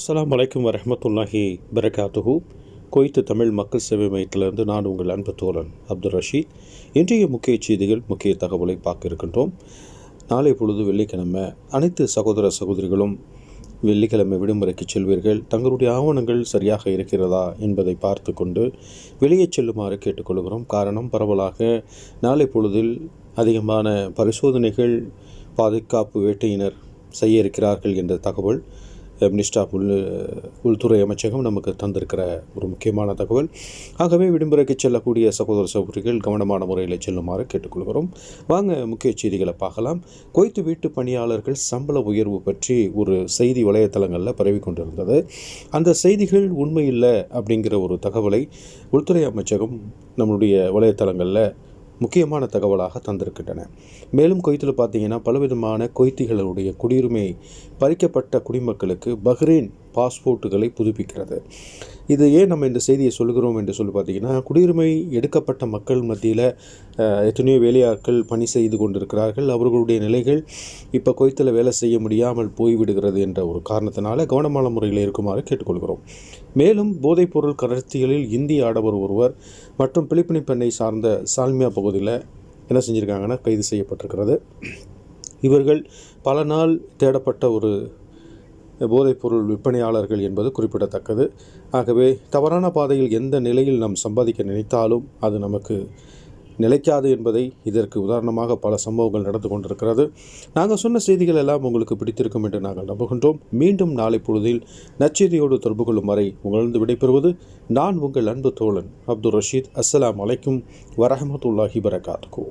அஸ்லாம் வலைக்கம் வரமத்துல்லாஹி பரகாத்துஹு. குவைத்து தமிழ் மக்கள் சேவை மையத்திலிருந்து நான் உங்கள் அன்பு தோழன் அப்துல் ரஷீத். இன்றைய முக்கிய செய்திகள் முக்கிய தகவலை பார்க்க இருக்கின்றோம். நாளை பொழுது வெள்ளிக்கிழமை அனைத்து சகோதர சகோதரிகளும் வெள்ளிக்கிழமை விடுமுறைக்கு செல்வீர்கள். தங்களுடைய ஆவணங்கள் சரியாக இருக்கிறதா என்பதை பார்த்து கொண்டு வெளியே செல்லுமாறு கேட்டுக்கொள்கிறோம். காரணம் பரவலாக நாளை பொழுதில் அதிகமான பரிசோதனைகள் பாதுகாப்பு வேட்டையினர் செய்ய இருக்கிறார்கள் என்ற தகவல் மினிஸ்டர் ஆஃப் உள் உள்துறை அமைச்சகம் நமக்கு தந்திருக்கிற ஒரு முக்கியமான தகவல். ஆகவே விடுமுறைக்கு செல்லக்கூடிய சகோதர சகோதரிகள் கவனமான முறையில் செல்லுமாறு கேட்டுக்கொள்கிறோம். வாங்க முக்கிய செய்திகளை பார்க்கலாம். கொய்த்து வீட்டு பணியாளர்கள் சம்பள உயர்வு பற்றி ஒரு செய்தி வலைத்தளங்களில் பரவி கொண்டிருந்தது. அந்த செய்திகள் உண்மையில்லை அப்படிங்கிற ஒரு தகவலை உள்துறை அமைச்சகம் நம்மளுடைய வலைத்தளங்களில் முக்கியமான தகவலாக தந்திருக்கின்றன. மேலும் குவைத்தில் பார்த்தீங்கன்னா பலவிதமான குவைத்திகளுடைய குடியுரிமை பறிக்கப்பட்ட குடிமக்களுக்கு பஹ்ரைன் பாஸ்போர்ட்டுகளை புதுப்பிக்கிறது. இது ஏன் நம்ம இந்த செய்தியை சொல்கிறோம் என்று சொல்லி பார்த்தீங்கன்னா குடியுரிமை எடுக்கப்பட்ட மக்கள் மத்தியில் எத்தனையோ வேலையாட்கள் பணி செய்து கொண்டிருக்கிறார்கள். அவர்களுடைய நிலைகள் இப்போ கொய்த்தில் வேலை செய்ய முடியாமல் போய்விடுகிறது என்ற ஒரு காரணத்தினால கவனமான முறையில் இருக்குமாறு கேட்டுக்கொள்கிறோம். மேலும் போதைப்பொருள் கடத்திகளில் இந்திய ஆடவர் ஒருவர் மற்றும் பிலிப்பினி பெண்ணை சார்ந்த சால்மியா பகுதியில் என்ன செஞ்சுருக்காங்கன்னா கைது செய்யப்பட்டிருக்கிறது. இவர்கள் பல நாள் தேடப்பட்ட ஒரு போதைப்பொருள் விற்பனையாளர்கள் என்பது குறிப்பிடத்தக்கது. ஆகவே தவறான பாதையில் எந்த நிலையில் நாம் சம்பாதிக்க நினைத்தாலும் அது நமக்கு நிலைக்காது என்பதை இதற்கு உதாரணமாக பல சம்பவங்கள் நடந்து கொண்டிருக்கிறது. நாங்கள் சொன்ன செய்திகள் எல்லாம் உங்களுக்கு பிடித்திருக்கும் என்று நாங்கள் நம்புகின்றோம். மீண்டும் நாளை பொழுதில் நச்செய்தியோடு தொடர்பு கொள்ளும் வரை உங்களிருந்து விடைபெறுவது நான் உங்கள் அன்பு தோழன் அப்துல் ரஷீத். அஸ்ஸலாம் அலைக்கும் வரஹமத்துல்லாஹி வரகாத்துகோ